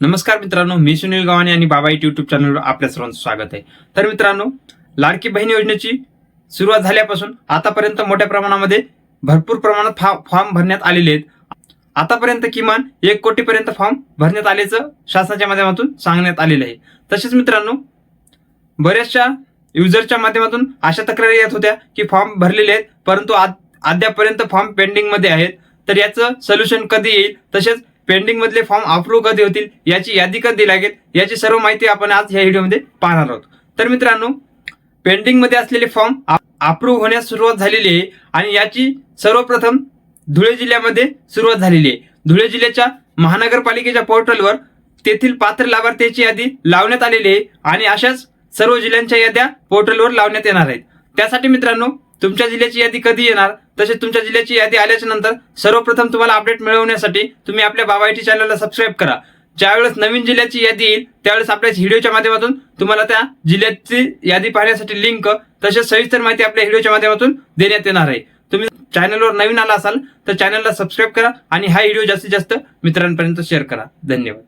नमस्कार मित्रांनो मी सुनील गव्हाणे आणि बाबा इट युट्यूब चॅनलवर आपल्या सर्वांचं स्वागत आहे. तर मित्रांनो लाडकी बहीण योजनेची सुरुवात झाल्यापासून आतापर्यंत मोठ्या प्रमाणामध्ये भरपूर प्रमाणात फा- फॉर्म भरण्यात आलेले आहेत. आतापर्यंत किमान एक कोटीपर्यंत फॉर्म भरण्यात आल्याचं शासनाच्या माध्यमातून सांगण्यात आलेलं आहे. तसेच मित्रांनो बऱ्याचशा युजरच्या माध्यमातून अशा तक्रारी येत होत्या की फॉर्म भरलेले आहेत परंतु आद अद्यापर्यंत फॉर्म पेंडिंगमध्ये आहेत. तर याचं सोल्युशन कधी येईल तसेच पेंडिंग मधले फॉर्म अप्रूव्ह कधी होतील याची यादी कधी लागेल याची सर्व माहिती आपण आज या व्हिडिओमध्ये पाहणार आहोत. तर मित्रांनो पेंडिंगमध्ये असलेले फॉर्म अप्रूव्ह होण्यास सुरुवात झालेली आहे आणि याची सर्वप्रथम धुळे जिल्ह्यामध्ये सुरुवात झालेली आहे. धुळे जिल्ह्याच्या महानगरपालिकेच्या पोर्टलवर तेथील पात्र लाभार्थ्याची यादी लावण्यात आलेली आहे आणि अशाच सर्व जिल्ह्यांच्या याद्या पोर्टलवर लावण्यात येणार आहेत. त्यासाठी मित्रांनो तुमच्या जिल्ह्याची यादी कधी येणार? तसेच तुमच्या जिल्ह्याची यादी आल्याच्यानंतर सर्वप्रथम तुम्हाला अपडेट मिळवण्यासाठी तुम्ही आपल्या बाबायटी चॅनलला सबस्क्राईब करा. ज्यावेळेस नवीन जिल्ह्याची यादी येईल त्यावेळेस आपल्या व्हिडिओच्या माध्यमातून तुम्हाला त्या जिल्ह्याची यादी पाहण्यासाठी लिंक तसेच सविस्तर माहिती आपल्या व्हिडिओच्या माध्यमातून देण्यात येणार आहे. तुम्ही चॅनलवर नवीन आला असाल तर चॅनलला सबस्क्राईब करा आणि हा व्हिडिओ जास्तीत जास्त मित्रांपर्यंत शेअर करा. धन्यवाद.